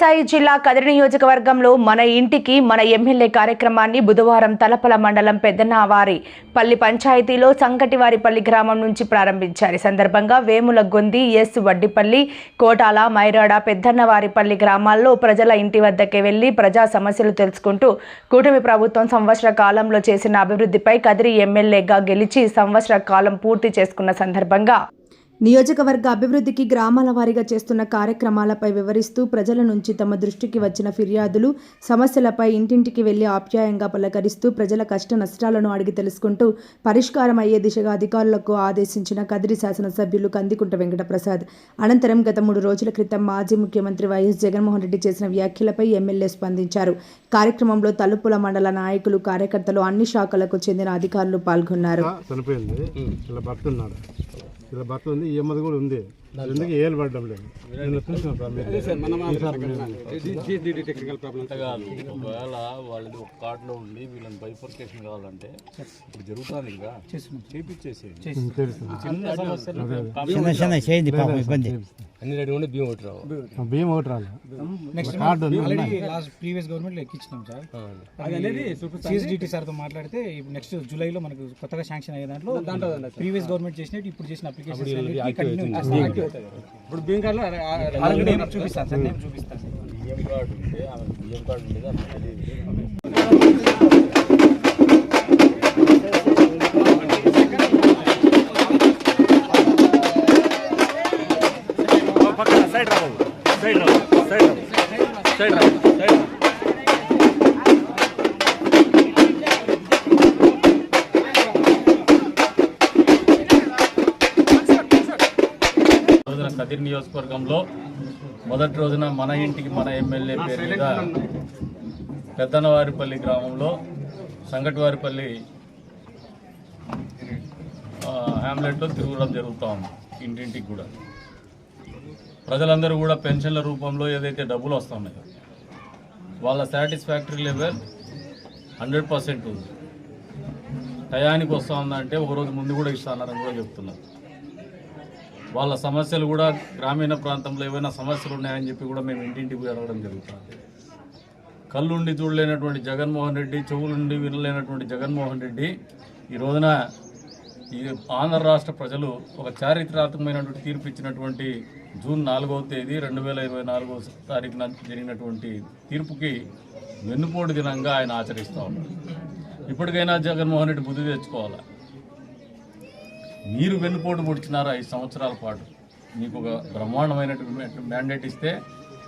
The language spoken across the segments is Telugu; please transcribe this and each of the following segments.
సాయి జిల్లా కదిరి నియోజకవర్గంలో మన ఇంటికి మన ఎమ్మెల్యే కార్యక్రమాన్ని బుధవారం తలపల మండలం పెద్దనావారి పల్లి పంచాయతీలో సంకటివారిపల్లి గ్రామం నుంచి ప్రారంభించారు. ఈ సందర్భంగా వేముల గొంది ఎస్ వడ్డిపల్లి కోటాల మైరాడ పెద్దన్నవారిపల్లి గ్రామాల్లో ప్రజల ఇంటి వద్దకే వెళ్ళి ప్రజా సమస్యలు తెలుసుకుంటూ కూటమి ప్రభుత్వం సంవత్సర కాలంలో చేసిన అభివృద్ధిపై కదిరి ఎమ్మెల్యేగా గెలిచి సంవత్సర కాలం పూర్తి చేసుకున్న సందర్భంగా నియోజకవర్గ అభివృద్ధికి గ్రామాల వారీగా చేస్తున్న కార్యక్రమాలపై వివరిస్తూ ప్రజల నుంచి తమ దృష్టికి వచ్చిన ఫిర్యాదులు సమస్యలపై ఇంటింటికి వెళ్ళి ఆప్యాయంగా పలకరిస్తూ ప్రజల కష్ట నష్టాలను అడిగి తెలుసుకుంటూ పరిష్కారం అయ్యే దిశగా అధికారులకు ఆదేశించిన కదిరి శాసనసభ్యులు కందికుంట వెంకటప్రసాద్. అనంతరం గత మూడు రోజుల క్రితం మాజీ ముఖ్యమంత్రి వైఎస్ జగన్మోహన్ రెడ్డి చేసిన వ్యాఖ్యలపై ఎమ్మెల్యే స్పందించారు. కార్యక్రమంలో తలుపుల మండల నాయకులు కార్యకర్తలు అన్ని శాఖలకు చెందిన అధికారులు పాల్గొన్నారు. ఇలా భర్త ఉంది ఈ అమ్మది కూడా ఉంది. ఎందుకు ఏలు పడడం లేదు? నేను చూసాను టెక్నికల్ ప్రాబ్లం కాదు. ఒకవేళ వాళ్ళది ఒక కార్డులో ఉండి వీళ్ళని బైఫర్కేషన్ కావాలంటే ఇప్పుడు జరుగుతుంది ఇంకా. ఇబ్బంది. అన్ని రెడీ ఉండి బియ్యం ఒకటి రావు బియ్యం ఒకటి రాలేదు next card last previous government ఎక్కించినాం sir. అది. అనేది సిఎస్డిటి సార్తో మాట్లాడితే నెక్స్ట్ జూలైలో మనకు కొత్తగా శాంక్షన్ అయ్యే దాంట్లో ప్రీవియస్ గవర్నమెంట్ చేసినట్టు ఇప్పుడు చేసిన అప్లికేషన్ ఇప్పుడు బియ్యం కార్డులో చూపిస్తాను సార్ నేను చూపిస్తాను. బియ్యం కార్డు ఉంటే బియ్యం కార్డు ఉండేది తెలియదు కదిరి నియోజకవర్గంలో మొదటి రోజున మన ఇంటికి మన ఎమ్మెల్యే పేరు మీద పెద్దనవారిపల్లి గ్రామంలో సంగటివారిపల్లి హ్యామ్లెట్లో తిరగడం జరుగుతూ ఉంది ఇంటింటికి కూడా. ప్రజలందరూ కూడా పెన్షన్ల రూపంలో ఏదైతే డబ్బులు వస్తున్నాయో వాళ్ళ సాటిస్ఫాక్టరీ లెవెల్ హండ్రెడ్ పర్సెంట్ ఉంది. టయానికి వస్తూ ఉందంటే ఒక రోజు ముందు కూడా ఇస్తానని కూడా చెప్తున్నారు. వాళ్ళ సమస్యలు కూడా గ్రామీణ ప్రాంతంలో ఏవైనా సమస్యలు ఉన్నాయని చెప్పి కూడా మేము ఇంటింటికి పోయి అడగడం జరుగుతుంది. కళ్ళుండి చూడలేనటువంటి జగన్మోహన్ రెడ్డి చెవులుండి వినలేనటువంటి జగన్మోహన్ రెడ్డి ఈ రోజున ఈ ఆంధ్ర రాష్ట్ర ప్రజలు ఒక చారిత్రాత్మకమైనటువంటి తీర్పు ఇచ్చినటువంటి జూన్ నాలుగవ తేదీ రెండు వేల ఇరవై నాలుగవ తారీఖున జరిగినటువంటి తీర్పుకి వెన్నుపోటు దినంగా ఆయన ఆచరిస్తూ ఉన్నారు. ఇప్పటికైనా జగన్మోహన్ రెడ్డి బుద్ధి తెచ్చుకోవాలి? మీరు వెన్నుపోటు పొడిచినారు ఐదు సంవత్సరాల పాటు? మీకు ఒక బ్రహ్మాండమైనటువంటి మ్యాండేట్ ఇస్తే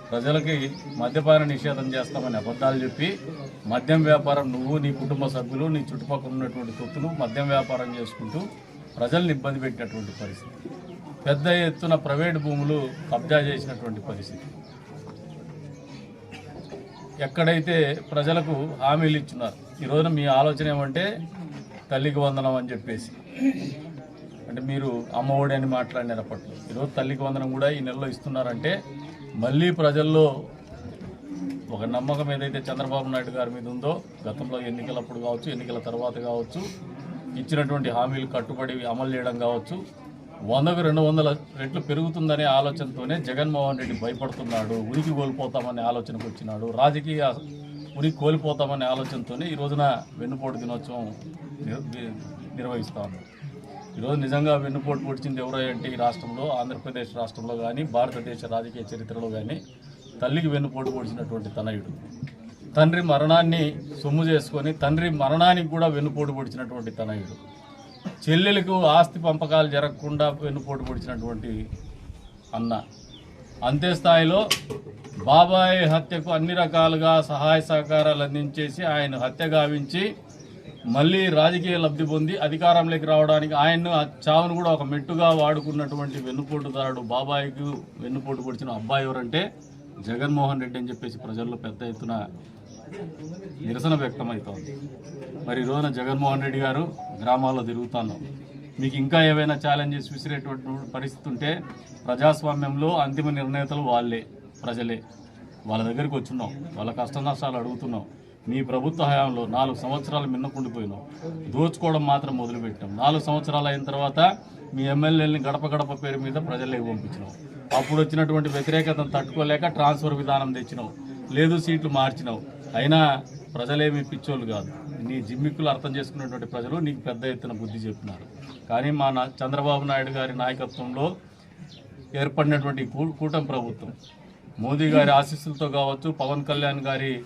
ప్రజలకి మద్యపాన నిషేధం చేస్తామని అబద్ధాలు చెప్పి మద్యం వ్యాపారం నువ్వు నీ కుటుంబ సభ్యులు నీ చుట్టుపక్కల ఉన్నటువంటి సొత్తులు మద్యం వ్యాపారం చేసుకుంటూ ప్రజల్ని ఇబ్బంది పెట్టినటువంటి పరిస్థితి. పెద్ద ఎత్తున ప్రైవేట్ భూములు కబ్జా చేసినటువంటి పరిస్థితి. ఎక్కడైతే ప్రజలకు హామీలు ఇచ్చున్నారు ఈ రోజున మీ ఆలోచన ఏమంటే తల్లికి వందనం అని చెప్పేసి. అంటే మీరు అమ్మఒడి అని మాట్లాడినారు అప్పట్లో. ఈరోజు తల్లికి వందనం కూడా ఈ నెలలో ఇస్తున్నారంటే మళ్ళీ ప్రజల్లో ఒక నమ్మకం ఏదైతే చంద్రబాబు నాయుడు గారి మీద ఉందో గతంలో ఎన్నికలప్పుడు కావచ్చు ఎన్నికల తర్వాత కావచ్చు ఇచ్చినటువంటి హామీలు కట్టుబడి అమలు చేయడం కావచ్చు వందకు రెండు వందల రెట్లు పెరుగుతుందనే ఆలోచనతోనే జగన్మోహన్ రెడ్డి భయపడుతున్నాడు ఉనికి కోల్పోతామనే ఆలోచనకు వచ్చినాడు రాజకీయ ఉనికి కోల్పోతామనే ఆలోచనతోనే ఈ రోజున వెన్నుపోటు దినోత్సవం నిర్- నిర్వహిస్తా ఈరోజు నిజంగా వెన్నుపోటు పొడిచింది ఎవరంటే ఈ రాష్ట్రంలో ఆంధ్రప్రదేశ్ రాష్ట్రంలో కానీ భారతదేశ రాజకీయ చరిత్రలో కానీ తల్లికి వెన్నుపోటు పొడిచినటువంటి తనయుడు. తండ్రి మరణాన్ని సొమ్ము చేసుకొని తండ్రి మరణానికి కూడా వెన్నుపోటు పొడిచినటువంటి తనయుడు. చెల్లెలకు ఆస్తి పంపకాలు జరగకుండా వెన్నుపోటు పొడిచినటువంటి అన్న. అంతే స్థాయిలో బాబాయ్ హత్యకు అన్ని రకాలుగా సహాయ సహకారాలు అందించేసి ఆయన హత్య గావించి మళ్ళీ రాజకీయ లబ్ధి పొంది అధికారంలోకి రావడానికి ఆయన్ను చావును కూడా ఒక మెట్టుగా వాడుకున్నటువంటి వెన్నుపోటుదారుడు బాబాయికి వెన్నుపోటు పొడిచిన అబ్బాయి ఎవరంటే జగన్మోహన్ రెడ్డి అని చెప్పేసి ప్రజల్లో పెద్ద ఎత్తున నిరసన వ్యక్తమవుతోంది. మరి ఈ రోజున జగన్మోహన్ రెడ్డి గారు గ్రామాల్లో తిరుగుతున్నాం మీకు ఇంకా ఏవైనా ఛాలెంజెస్ విసిరేటువంటి పరిస్థితి ఉంటే ప్రజాస్వామ్యంలో అంతిమ నిర్ణేతలు వాళ్ళే ప్రజలే. వాళ్ళ దగ్గరికి వచ్చున్నాం వాళ్ళ కష్ట నష్టాలు అడుగుతున్నాం. నీ ప్రభుత్వ హయాంలో నాలుగు సంవత్సరాలు మిన్నకుండిపోయినావు. దోచుకోవడం మాత్రం మొదలుపెట్టాం. నాలుగు సంవత్సరాలు అయిన తర్వాత మీ ఎమ్మెల్యేలని గడప గడప పేరు మీద ప్రజల్లోకి పంపించినాం అప్పుడు వచ్చినటువంటి వ్యతిరేకతను తట్టుకోలేక ట్రాన్స్ఫర్ విధానం తెచ్చినావు. లేదు సీట్లు మార్చినావు. అయినా ప్రజలేమి పిచ్చోళ్ళు కాదు. నీ జిమ్మిక్కులు అర్థం చేసుకున్నటువంటి ప్రజలు నీకు పెద్ద ఎత్తున బుద్ధి చెప్పినారు. కానీ మా నా- చంద్రబాబు నాయుడు గారి నాయకత్వంలో ఏర్పడినటువంటి కూటమి ప్రభుత్వం. మోదీ గారి ఆశీస్సులతో కావచ్చు పవన్ కళ్యాణ్ గారి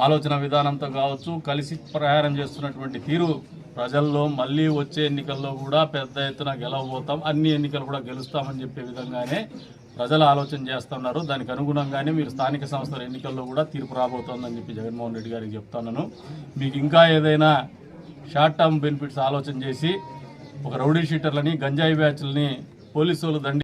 ఆలోచన విధానంతో కావచ్చు కలిసి ప్రయాణం చేస్తున్నటువంటి తీరు ప్రజల్లో మళ్ళీ వచ్చే ఎన్నికల్లో కూడా పెద్ద ఎత్తున గెలవబోతాం. అన్ని ఎన్నికలు కూడా గెలుస్తామని చెప్పే విధంగానే ప్రజలు ఆలోచన చేస్తున్నారు. దానికి అనుగుణంగానే మీరు స్థానిక సంస్థల ఎన్నికల్లో కూడా తీర్పు రాబోతోందని చెప్పి జగన్మోహన్ రెడ్డి గారికి చెప్తున్నాను. మీకు ఇంకా ఏదైనా షార్ట్ టర్మ్ బెనిఫిట్స్ ఆలోచన చేసి ఒక రౌడీ షీటర్లని గంజాయి బ్యాచ్లని పోలీసు వాళ్ళు దండి